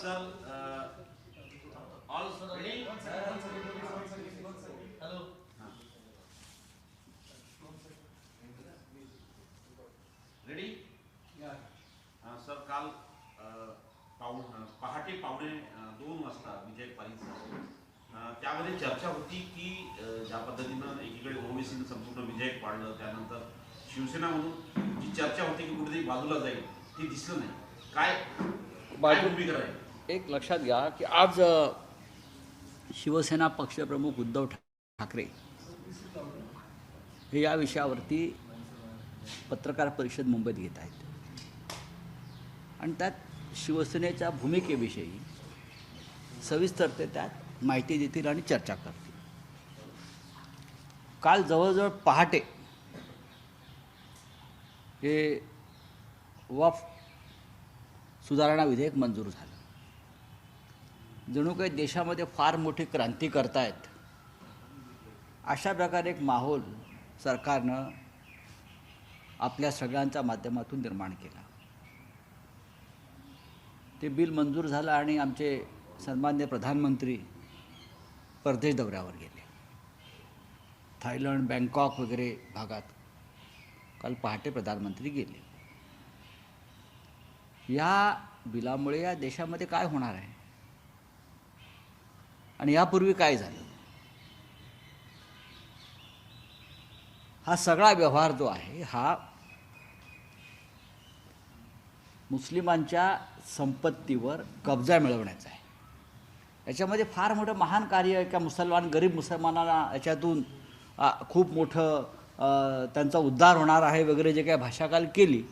sir, uh, all ready? Hello Ready? Uh, sir, काल uh, पाऊण uh, पहाटे पावणे uh, दोन वाजता विजय. Uh, त्यामध्ये चर्चा होती की uh, ज्या पद्धतीनं एकीकडे ओबीसीनं संपूर्ण विधेयक पाडलं त्यानंतर शिवसेना म्हणून जी चर्चा होती की कुठेतरी बाजूला जाईल ती दिसलं नाही काय काय बाजू- भूमिका राहील एक लक्षात घ्या की आज शिवसेना पक्षप्रमुख उद्धव ठाकरे हे या विषयावरती पत्रकार परिषद मुंबईत घेत आहेत. आणि त्यात शिवसेनेच्या भूमिकेविषयी सविस्तर ते त्यात माहिती देतील आणि चर्चा करतील. काल जवळजवळ पहाटे हे वफ सुधारणा विधेयक मंजूर झालं. जणू काही देशामध्ये फार मोठी क्रांती करतायत. अशा प्रकारे एक माहोल सरकारनं आपल्या सगळ्यांच्या माध्यमातून निर्माण केला. ते बिल मंजूर झालं आणि आमचे सन्मान्य प्रधानमंत्री परदेश दौऱ्यावर गेले. थायलंड बँकॉक वगैरे भागात काल पहाटे प्रधानमंत्री गेले. या बिलामुळे या देशामध्ये काय होणार आहे? आणि यापूर्वी काय झालं? हा सगळा व्यवहार जो आहे हा मुस्लिमांच्या संपत्तीवर कब्जा मिळवण्याचा आहे. याच्यामध्ये फार मोठं महान कार्य एका मुसलमान गरीब मुसलमानांना याच्यातून खूप मोठं त्यांचा उद्धार होणार आहे वगैरे जे काही भाषा काल केली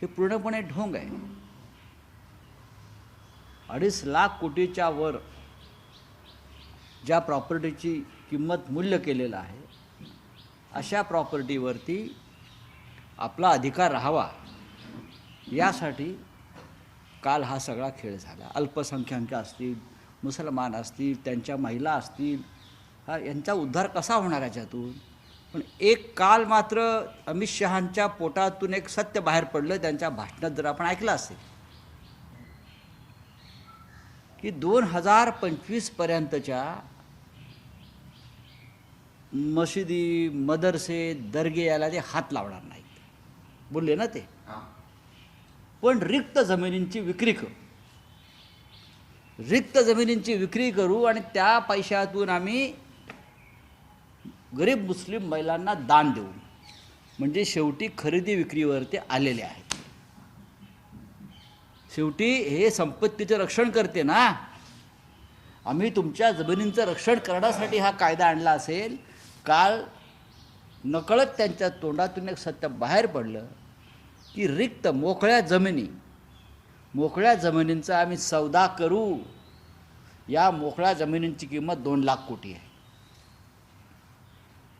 हे पूर्णपणे ढोंग आहे. अडीच लाख कोटीच्या वर ज्या प्रॉपर्टीची किंमत मूल्य केलेलं आहे अशा प्रॉपर्टीवरती आपला अधिकार राहावा यासाठी काल हा सगळा खेळ झाला. अल्पसंख्याक असतील मुसलमान असतील त्यांच्या महिला असतील हा यांचा उद्धार कसा होणार याच्यातून? पण एक काल मात्र अमित शहांच्या पोटातून एक सत्य बाहेर पडलं त्यांच्या भाषणात जर आपण ऐकलं असेल की दोन हजार पंचवीसपर्यंतच्या मशिदी मदरसे दर्गे याला ते हात लावणार नाहीत. बोलले ना ते? पण रिक्त जमिनींची विक्री करू. रिक्त जमिनींची विक्री करू आणि त्या पैशातून आम्ही गरीब मुस्लिम महिलांना दान देऊ. म्हणजे शेवटी खरेदी विक्रीवर ते आलेले आहेत. शेवटी हे संपत्तीचं रक्षण करते ना. आम्ही तुमच्या जमिनींचं रक्षण करण्यासाठी हा कायदा आणला असेल. काल नकळत त्यांच्या तोंडातून एक सत्य बाहेर पडलं की रिक्त मोकळ्या जमिनी मोकळ्या जमिनींचा आम्ही सौदा करू. या मोकळ्या जमिनींची किंमत दोन लाख कोटी आहे.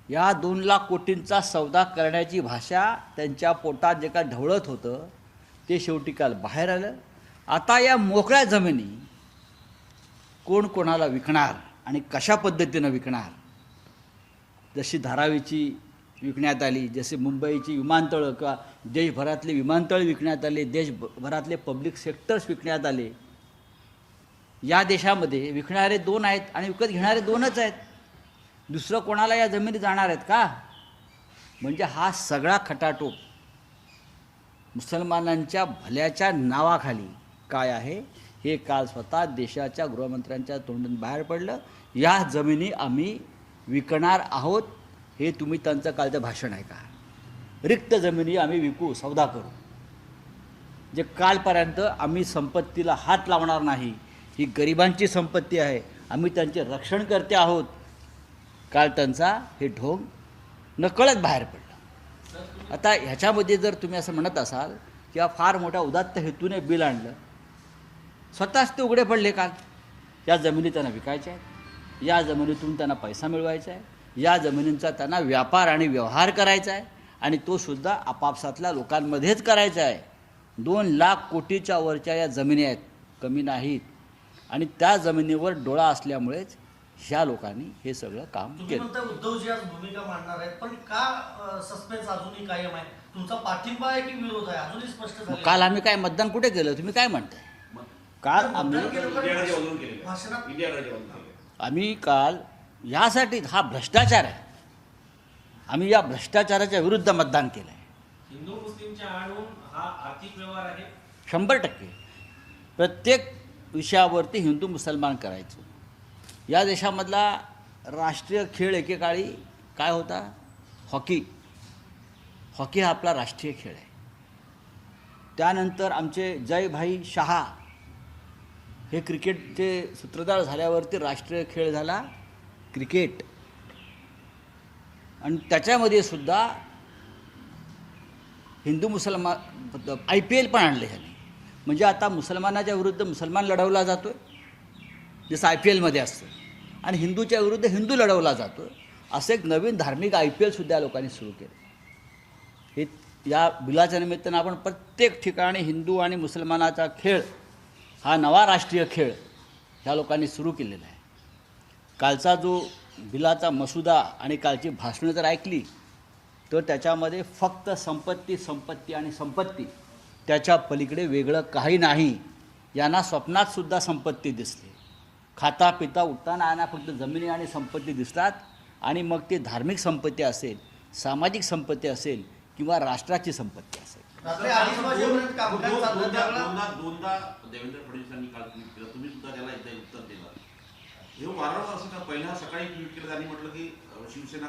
या दोन लाख कोटींचा सौदा करण्याची भाषा त्यांच्या पोटात जे काय ढवळत होतं ते शेवटी काल बाहेर आलं. आता या मोकळ्या जमिनी कोण कोणाला विकणार आणि कशा पद्धतीनं विकणार? जशी धारावीची विकण्यात आली जसे मुंबईची विमानतळं किंवा देशभरातले विमानतळ विकण्यात आले देशभरातले पब्लिक सेक्टर्स विकण्यात आले या देशामध्ये विकणारे दोन आहेत आणि विकत घेणारे दोनच आहेत. दुसरं कोणाला या जमिनी जाणार आहेत का? म्हणजे हा सगळा खटाटोप मुसलमानांच्या भल्याच्या नावाखाली काय आहे? हे काल स्वतः देशाच्या गृहमंत्र्यांच्या तोंडून बाहेर पडलं. या जमिनी आम्ही विकणार आहोत हे तुम्ही त्यांचं कालचं भाषण आहे का? रिक्त जमिनी आम्ही विकू सौदा करू. जे कालपर्यंत आम्ही संपत्तीला हात लावणार नाही ही गरिबांची संपत्ती आहे. आम्ही त्यांचे रक्षण करते आहोत. काल त्यांचा हे ढोंग नकळत बाहेर पडलं. आता ह्याच्यामध्ये जर तुम्ही असं म्हणत असाल किंवा फार मोठ्या उदात्त हेतूने बिल आणलं स्वतःच ते उघडे पडले काल या जमिनी त्यांना विकायच्या आहेत. या जमिनीतून त्यांना पैसा मिळवायचा आहे. या जमिनींचा त्यांना व्यापार आणि व्यवहार करायचा आहे. आणि तो सुद्धा आपापसातल्या लोकांमध्येच करायचा आहे. दोन लाख कोटीच्या वरच्या या जमिनी आहेत. कमी नाहीत. आणि त्या जमिनीवर डोळा असल्यामुळेच ह्या लोकांनी हे सगळं काम केलं. उद्धवजी आज भूमिका मांडणार आहेत पण का सस्पेन्स अजूनही कायम आहे? तुमचा पाठिंबा आहे की विरोध आहे? अजूनही स्पष्ट काल आम्ही काय मतदान कुठे केलं? तुम्ही काय म्हणताय? काल आम्ही. आम्ही काल यासाठी हा भ्रष्टाचार आहे. आम्ही या भ्ष्टाचाराच्या विरुद्ध मतदान केलं आहे हिंदू मुस्लिमच्या आणून हा आर्थिक व्यवहार आहे. शंभर टक्के. प्रत्येक विषयावरती हिंदू मुसलमान करायचं. या देशामधला राष्ट्रीय खेळ एकेकाळी काय होता? हॉकी. हॉकी हा आपला राष्ट्रीय खेळ आहे. त्यानंतर आमचे जयभाई शहा हे क्रिकेटचे सूत्रधार झाल्यावरती राष्ट्रीय खेळ झाला क्रिकेट. आणि त्याच्यामध्ये सुद्धा हिंदू मुसलमान आय पी एल पण आणले ह्याने. म्हणजे आता मुसलमानाच्या विरुद्ध मुसलमान लढवला जातो आहे जसं आय पी एलमध्ये असतं. आणि हिंदूच्या विरुद्ध हिंदू लढवला जातो असं एक नवीन धार्मिक आय पी एलसुद्धा या लोकांनी सुरू केलं. हे या बिलाच्या निमित्तानं आपण प्रत्येक ठिकाणी हिंदू आणि मुसलमानाचा खेळ हा नवा राष्ट्रीय खेळ ह्या लोकांनी सुरू केलेला आहे. कालचा जो बिलाचा मसुदा आणि कालची भाषणं जर ऐकली तर त्याच्यामध्ये फक्त संपत्ती संपत्ती आणि संपत्ती त्याच्या पलीकडे वेगळं काही नाही. यांना स्वप्नातसुद्धा संपत्ती दिसते. खाता पिता उठताना यांना फक्त जमिनी आणि संपत्ती दिसतात आणि मग ती धार्मिक संपत्ती असेल सामाजिक संपत्ती असेल किंवा राष्ट्राची संपत्ती असेल. दोनदा देवेंद्र फडणवीसांनी काल ट्विट केलं. तुम्ही सुद्धा त्याला एकदा उत्तर दिलं. हे वारंवार असं का? पहिल्या सकाळी ट्विट केलं त्यांनी म्हटलं की शिवसेना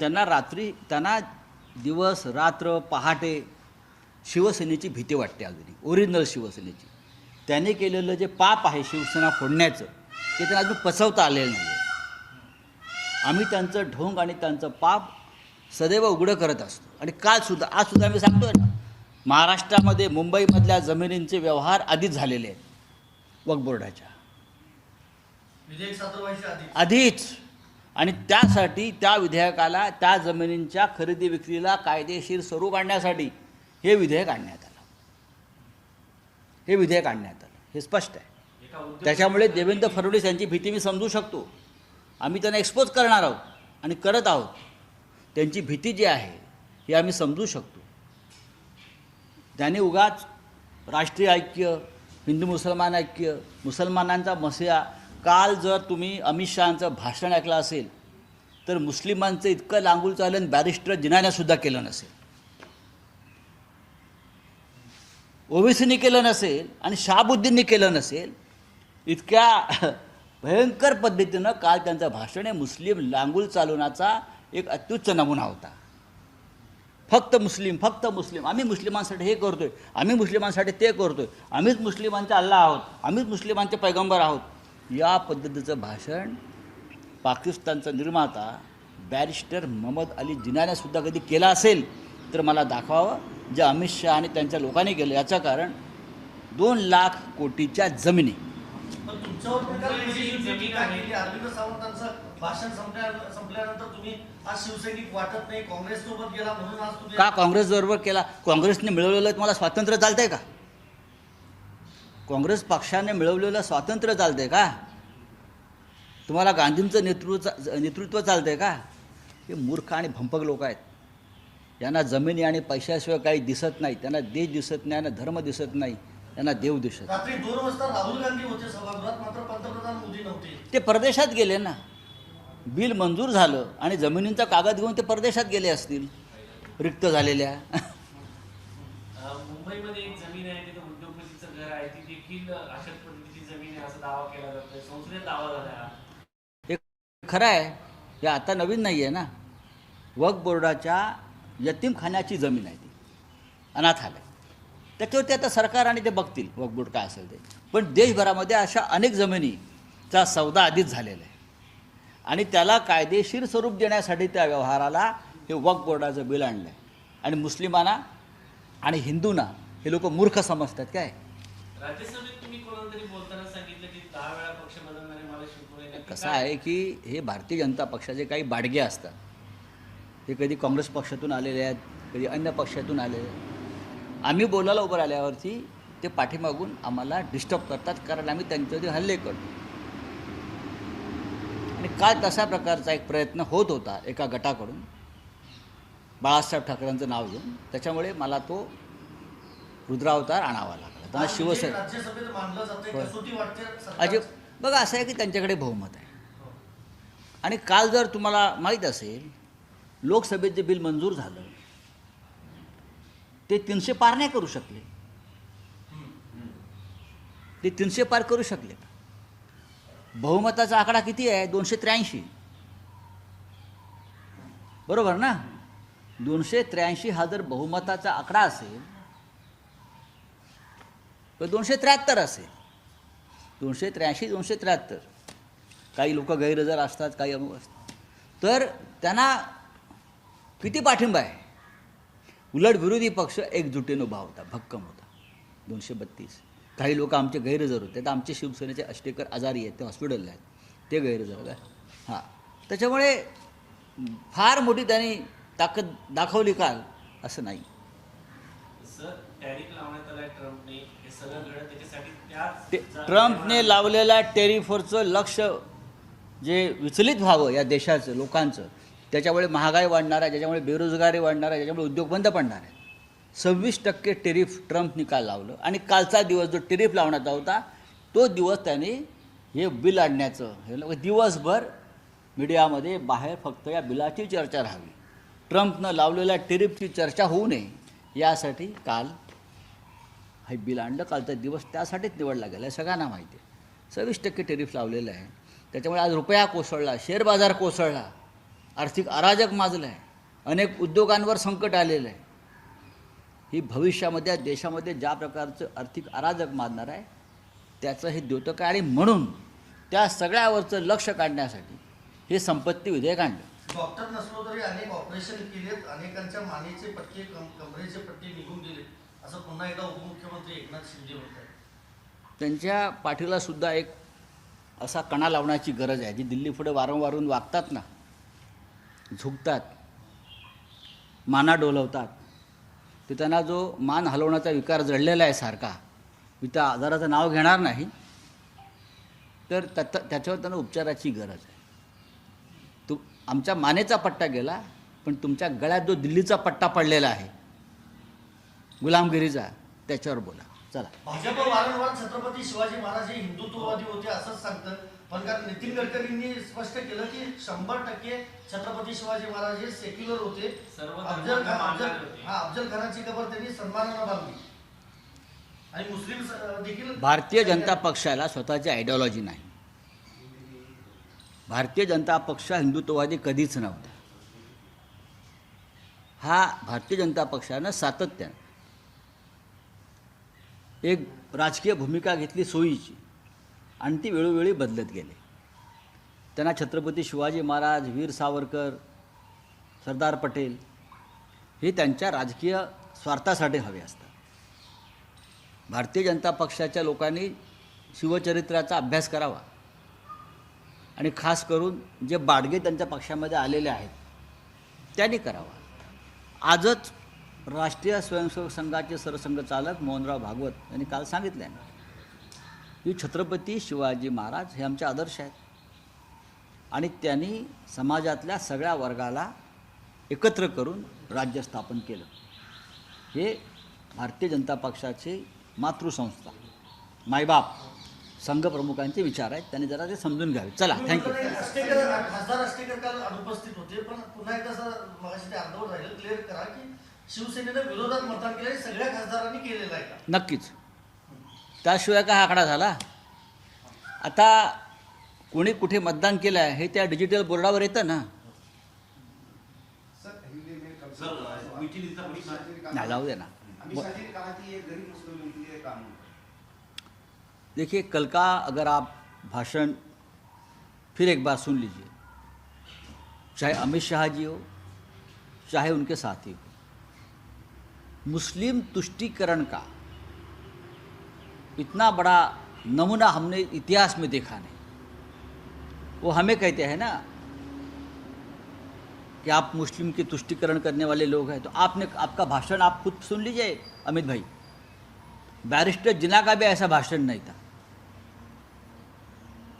त्यांना रात्री त्यांना दिवस रात्र पहाटे शिवसेनेची भीती वाटते अजूनही. ओरिजिनल शिवसेनेची. त्यांनी केलेलं जे पाप आहे शिवसेना फोडण्याचं ते त्यांना अजून पचवता आलेलं नाही आम्ही त्यांचं ढोंग आणि त्यांचं पाप सदैव उघडं करत असतो. आणि कालसुद्धा आजसुद्धा मी सांगतोय ना महाराष्ट्रामध्ये मुंबईमधल्या जमिनींचे व्यवहार आधीच झालेले आहेत. वक्फ बोर्डाच्या. आधीच. आणि त्यासाठी त्या विधेयकाला त्या जमिनींच्या खरेदी विक्रीला कायदेशीर स्वरूप आणण्यासाठी हे विधेयक आणण्यात आलं. हे विधेयक आणण्यात आलं. हे स्पष्ट आहे. त्याच्यामुळे देवेंद्र फडणवीस यांची भीती मी समजू शकतो. आम्ही त्यांना एक्सपोज करणार आहोत आणि करत आहोत. त्यांची भीती जी आहे ही आम्ही समजू शकतो. त्याने उगाच राष्ट्रीय ऐक्य हिंदू मुसलमान ऐक्य मुसलमानांचा मसिया काल जर तुम्ही अमित शहाचं भाषण ऐकलं असेल तर मुस्लिमांचं इतकं लांगूल चालन बॅरिस्टर जिनानेसुद्धा केलं नसेल. ओबीसीनी केलं नसेल आणि शहाबुद्दीननी केलं नसेल इतक्या भयंकर पद्धतीनं काल त्यांचं भाषण हे मुस्लिम लांगूल चालवण्याचा एक अत्युच्च नमुना होता. फक्त मुस्लिम फक्त मुस्लिम. आम्ही मुस्लिमांसाठी हे करतोय. आम्ही मुस्लिमांसाठी ते करतोय. आम्हीच मुस्लिमांचे अल्ला आहोत. आम्हीच मुस्लिमांचे पैगंबर आहोत. या पद्धतीचं भाषण पाकिस्तानचा निर्माता बॅरिस्टर मोहम्मद अली जिनानेसुद्धा कधी केला असेल तर मला दाखवावं. जे अमित शहा आणि त्यांच्या लोकांनी केलं याचं कारण दोन लाख कोटीच्या जमिनी. म्हणजे अरविंद सावंतांचं भाषण संपल्यानंतर तुम्ही आज शिवसैनिक वाटत नाही काँग्रेस सोबत गेला म्हणून आज तुम्ही का काँग्रेसबरोबर केला? काँग्रेसने मिळवलेलं तुम्हाला स्वातंत्र्य चालतंय का? काँग्रेस पक्षाने मिळवलेलं स्वातंत्र्य चालतंय का? तुम्हाला गांधींचं नेतृत्व नेतृत्व चालतंय का? हे मूर्ख आणि भंपक लोक आहेत. यांना जमिनी आणि पैशाशिवाय काही दिसत नाही. त्यांना देश दिसत नाही यांना धर्म दिसत नाही. त्यांना देव दिसत. नाही. रात्री दोन वाजता राहुल गांधी होते सभागृहात मात्र पंतप्रधान मोदी नव्हते. ते परदेशात गेले ना. बिल मंजूर झालं आणि जमिनींचा कागद घेऊन ते परदेशात गेले असतील. रिक्त झालेल्या. मुंबईमध्ये एक जमीन आहे तिथं उद्योगपतीचं घर आहे ती देखील अशाच पद्धतीची जमीन आहे असं दावा केला जातोय. संसदेत दावा झाला हे खरं आहे हे आता नवीन नाही आहे ना. वक्फ बोर्डाच्या यतीमखान्याची जमीन आहे ती. अनाथालय त्याच्यावरती आता सरकार आणि ते बघतील बोर्ड काय असेल ते. पण देशभरामध्ये अशा अनेक जमिनीचा सौदा आधीच झालेला आहे. आणि त्याला कायदेशीर स्वरूप देण्यासाठी त्या व्यवहाराला हे वक्फ बोर्डाचं बिल आणलं आहे आणि मुस्लिमांना आणि हिंदूंना हे लोक मूर्ख समजतात काय कसं आहे की हे भारतीय जनता पक्षाचे काही बाडगे असतात. हे कधी काँग्रेस पक्षातून आलेले आहेत कधी अन्य पक्षातून आलेले आहेत. आम्ही बोलायला उभं राहिल्यावरती ते पाठीमागून आम्हाला डिस्टर्ब करतात कारण आम्ही त्यांच्यावरती हल्ले करतो. आणि काल तशा प्रकारचा एक प्रयत्न होत होता एका गटाकडून. बाळासाहेब ठाकरेंचं नाव घेऊन. त्याच्यामुळे मला तो रुद्रावतार आणावा लागला. त्यांना शिवसेना अजय बघा असं आहे की त्यांच्याकडे बहुमत आहे. आणि काल जर तुम्हाला माहीत असेल लोकसभेत जे बिल मंजूर झालं ते तीनशे पार नाही करू शकले. ते तीनशे पार करू शकले. बहुमताचा आकडा किती आहे? दोनशे त्र्याऐंशी. बरोबर ना? दोनशे त्र्याऐंशी हा जर बहुमताचा आकडा असेल तर दोनशे त्र्याहत्तर असेल. दोनशे त्र्याऐंशी दोनशे त्र्याहत्तर. काही लोक गैरहजर असतात काही अमुक असतात. तर त्यांना किती पाठिंबा आहे? उलट विरोधी पक्ष एकजुटीनं उभा होता भक्कम होता. दोनशे बत्तीस. काही लोक आमचे गैरहजर होते. तर आमचे शिवसेनेचे अष्टेकर आजारी आहेत ते हॉस्पिटलला आहेत. ते गैरहजर आहे हां. त्याच्यामुळे फार मोठी त्यांनी ताकद दाखवली काल असं नाही. ते ट्रम्पने लावलेल्या टेरिफवरचं लक्ष जे विचलित व्हावं या देशाचं लोकांचं त्याच्यामुळे महागाई वाढणार आहे ज्याच्यामुळे बेरोजगारी वाढणार आहे ज्याच्यामुळे उद्योग बंद पडणार आहे. सव्वीस टक्के टेरिफ ट्रम्पनी काल लावलं. आणि कालचा दिवस जो टेरिफ लावण्याचा होता तो दिवस त्यांनी हे बिल आणण्याचं हे दिवसभर मीडियामध्ये बाहेर फक्त या बिलाची चर्चा राहावी. ट्रम्पनं लावलेल्या टेरिफची चर्चा होऊ नये यासाठी काल हे बिल आणलं. कालचा दिवस त्यासाठीच निवडला गेला आहे सगळ्यांना माहिती आहे. सव्वीस टक्के टेरिफ लावलेलं आहे. त्याच्यामुळे आज रुपया कोसळला शेअर बाजार कोसळला. आर्थिक अराजक माजलं आहे. अनेक उद्योगांवर संकट आलेलं आहे. ही भविष्यामध्ये देशामध्ये ज्या प्रकारचं आर्थिक अराजक माजणार आहे त्याचं हे द्योतक आहे आणि म्हणून त्या सगळ्यावरचं लक्ष काढण्यासाठी हे संपत्ती विधेयक आणलं डॉक्टर नसलो तरी अनेक ऑपरेशन केलेत अनेकांच्या मानेचे पट्टे कम कमरेचे पट्टे निघून गेले असं पुन्हा एकदा उपमुख्यमंत्री एकनाथ शिंदे म्हणत आहेत त्यांच्या पाठीला सुद्धा एक असा कणा लावण्याची गरज आहे जी दिल्ली पुढे वारंवारून वागतात ना. झुकतात माना डोलवतात. ते त्यांना जो मान हलवण्याचा विकार जडलेला आहे सारखा मी त्या आजाराचं नाव घेणार नाही तर त्यात त्याच्यावर त्यांना उपचाराची गरज आहे. तू आमच्या मानेचा पट्टा गेला पण तुमच्या गळ्यात जो दिल्लीचा पट्टा पडलेला आहे गुलामगिरीचा त्याच्यावर बोला. चला. भाजप वारंवार छत्रपती शिवाजी महाराज हे हिंदुत्ववादी होते असंच सांगतं पण कारण नितीन गडकरींनी स्पष्ट केलं की शंभर टक्के छत्रपती शिवाजी महाराज हे सेक्युलर होते. सर्व अफजल खान. हा अफजल खानाची कबर त्यांनी सन्मानानं बांधली. आणि मुस्लिम देखील भारतीय जनता पक्षाला स्वतःची आयडिओलॉजी नाही. भारतीय जनता पक्ष हिंदुत्ववादी कधीच नव्हता. हा भारतीय जनता पक्षानं सातत्यानं एक राजकीय भूमिका घेतली सोयीची. आणि ती वेळोवेळी बदलत गेले. त्यांना छत्रपती शिवाजी महाराज वीर सावरकर सरदार पटेल हे त्यांच्या राजकीय स्वार्थासाठी हवे असतात. भारतीय जनता पक्षाच्या लोकांनी शिवचरित्राचा अभ्यास करावा. आणि खास करून जे बाडगे त्यांच्या पक्षामध्ये आलेले आहेत त्यांनी करावा. आजच राष्ट्रीय स्वयंसेवक संघाचे सरसंघचालक मोहनराव भागवत यांनी काल सांगितले आहे की छत्रपती शिवाजी महाराज हे आमचे आदर्श आहेत. आणि त्यांनी समाजातल्या सगळ्या वर्गाला एकत्र करून राज्य स्थापन केलं. हे भारतीय जनता पक्षाची मातृसंस्था मायबाप संघप्रमुखांचे विचार आहेत. त्यांनी जरा ते समजून घ्यावे. चला थँक्यू अनुपस्थित होते पण पुन्हा एकदा राहिलं. क्लिअर करा की शिवसेनेनं विरोधात मतदान केलं सगळ्या खासदारांनी केलेलं आहे नक्कीच. त्याशिवाय काय आकडा झाला? आता कोणी कुठे मतदान केलं आहे हे त्या डिजिटल बोर्डावर येतं ना. नाही जाऊ दे ना. कि के है देखिए कल का अगर आप भाषण फिर एक बार सुन लीजिए। चाहे अमित शाह जी हो चाहे उनके साथी हो। मुस्लिम तुष्टीकरण का इतना बड़ा नमूना हमने इतिहास में देखा नहीं। वो हमें कहते हैं ना कि आप मुस्लिम के तुष्टिकरण करने वाले लोग हैं तो आपने, आपका भाषण आप खुद सुन लीजिए, अमित भाई। बैरिस्टर जिना का भी ऐसा भाषण नहीं था।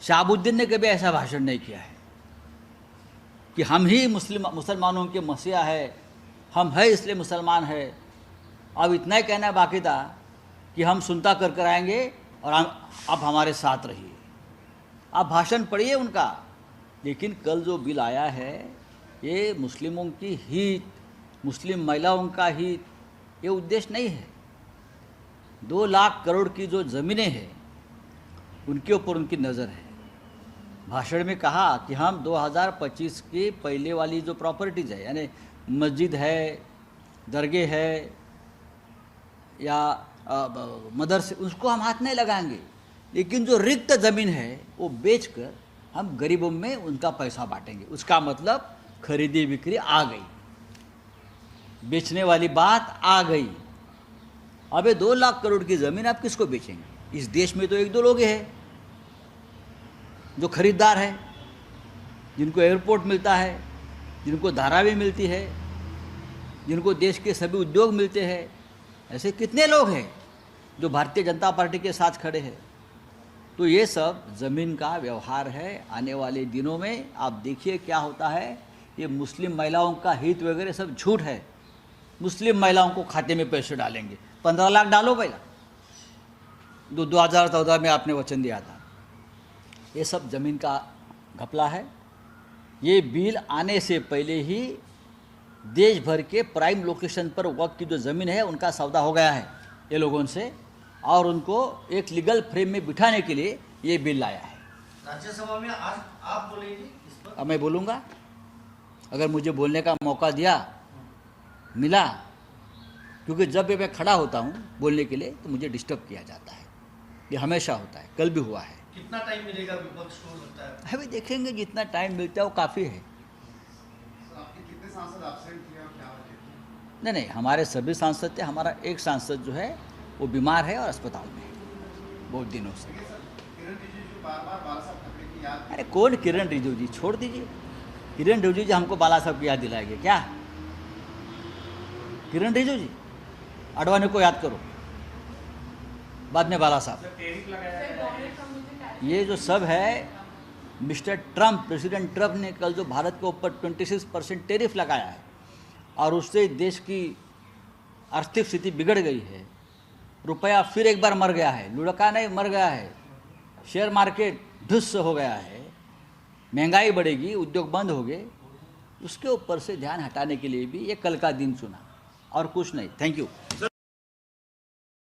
शाहबुद्दीन ने कभी ऐसा भाषण नहीं किया है कि हम ही मुस्लिम, मुसलमानों के मसीहा है, हम है इसलिए मुसलमान है। अब इतना ही कहना बाकी था कि हम सुनता कर कर आएँगे और आप हमारे साथ रहिए। आप भाषण पढ़िए उनका। लेकिन कल जो बिल आया है, ये मुस्लिमों की हित, मुस्लिम महिलाओं का हित, ये उद्देश्य नहीं है। दो लाख करोड़ की जो ज़मीनें हैं, उनके ऊपर उनकी नज़र है। भाषण में कहा कि हम 2025 की पहले वाली जो प्रॉपर्टीज़ है, यानी मस्जिद है, दरगाह है, या मदरसे उसको हम हाथ नहीं लगाएँगे। लेकिन जो रिक्त ज़मीन है, वो बेचकर हम गरीबों में उनका पैसा बांटेंगे। उसका मतलब खरीदी बिक्री आ गई। बेचने वाली बात आ गई। अबे दो लाख करोड़ की ज़मीन आप किसको बेचेंगे? इस देश में तो एक दो लोग ही हैं जो खरीदार है, जिनको एयरपोर्ट मिलता है, जिनको धारावी मिलती है, जिनको देश के सभी उद्योग मिलते हैं। ऐसे कितने लोग हैं जो भारतीय जनता पार्टी के साथ खड़े हैं? तो ये सब ज़मीन का व्यवहार है। आने वाले दिनों में आप देखिए क्या होता है। ये मुस्लिम महिलाओं का हित वगैरह सब झूठ है। मुस्लिम महिलाओं को खाते में पैसे डालेंगे। पंद्रह लाख डालो पहला दो दो हज़ार चौदह में आपने वचन दिया था। ये सब ज़मीन का घपला है। ये बिल आने से पहले ही देश भर के प्राइम लोकेशन पर वक्त की जो ज़मीन है उनका सौदा हो गया है। ये लोगों से और उनको एक लीगल फ्रेम में बिठाने के लिए ये बिल लाया है। राज्यसभा में आज आप बोलेंगे अब मैं बोलूँगा अगर मुझे बोलने का मौका दिया मिला क्योंकि जब भी मैं खड़ा होता हूँ बोलने के लिए तो मुझे डिस्टर्ब किया जाता है। ये हमेशा होता है कल भी हुआ है। कितना टाइम मिलेगा विपक्ष को लगता है? अभी देखेंगे जितना टाइम मिलता है वो काफ़ी है। सांसद एब्सेंट थे और क्या नहीं नहीं हमारे सभी सांसद थे हमारा एक सांसद जो है वो बीमार है और अस्पताल में है बहुत दिनों से। देखिए सर किरण रिजिजू बार बार बाला साहब ठाकरे की याद अरे कौन किरण रिजिजू जी? छोड़ दीजिए। किरण रिजिजू जी हमको बाला साहब की याद दिलाएँगे क्या? किरण रिजू जी अडवाणी को याद करो। बाद में बाला साहब। सर टेरिफ लगाया ये जो सब है मिस्टर ट्रंप, प्रेसिडेंट ट्रंप ने कल जो भारत के ऊपर 26 परसेंट टेरिफ लगाया है और उससे देश की आर्थिक स्थिति बिगड़ गई है, रुपया फिर एक बार मर गया है, लुढ़का नहीं, मर गया है शेयर मार्केट ढुस हो गया है, महँगाई बढ़ेगी, उद्योग बंद हो गए, उसके ऊपर से ध्यान हटाने के लिए भी ये कल का दिन चुना और कुछ नहीं। Thank you